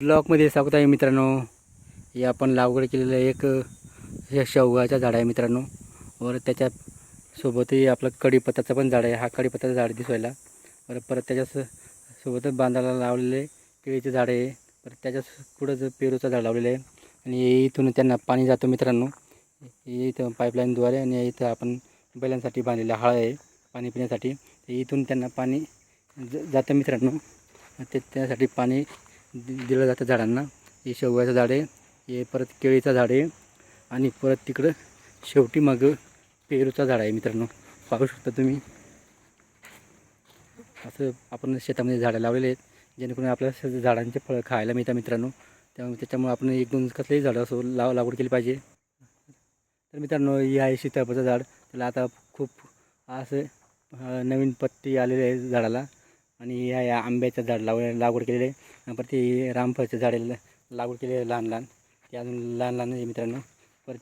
ब्लॉकमध्ये स्वागत आहे मित्रांनो. हे आपण लागवड केलेलं एक हे शेवगाचं झाड आहे मित्रांनो. वर त्याच्या सोबतही आपलं कढीपत्ताचं पण झाड आहे. हा कढीपत्ताचं झाड दिसायला बरं परत त्याच्या सोबतच बांधायला लावलेले केळीचे झाड आहे. परत त्याच्या पुढं पेरूचं झाड लावलेलं आहे. आणि इथून त्यांना पाणी जातो मित्रांनो. हे इथं पाईपलाईनद्वारे आणि इथं आपण बैलांसाठी बांधलेलं हळ आहे पाणी पिण्यासाठी. इथून त्यांना पाणी ज जातं मित्रांनो. ते त्यासाठी पाणी दिलं जातं झाडांना. हे शेवग्याचं झाड आहे हे परत केळीचं झाड आहे आणि परत तिकडं शेवटी मग पेरूचं झाड आहे मित्रांनो. पाहू शकता तुम्ही. असं आपण शेतामध्ये झाडं लावलेले आहेत जेणेकरून आपल्याला झाडांचे फळं खायला मिळतात मित्रांनो. त्यामुळे त्याच्यामुळे आपण एक दोन कसलेही झाडं असो लाव लागवड केली पाहिजे. तर मित्रांनो ही आहे सीताफळचं झाड. त्याला आता खूप असं नवीन पत्ती आलेले आहे झाडाला. आणि ह्या या आंब्याचं झाड लाव लागवड केलेलं आहे. परत ते रामफळचं झाड लागवड केलेलं आहे लहान लहान. ते अजून लहान लहान आहे मित्रांनो.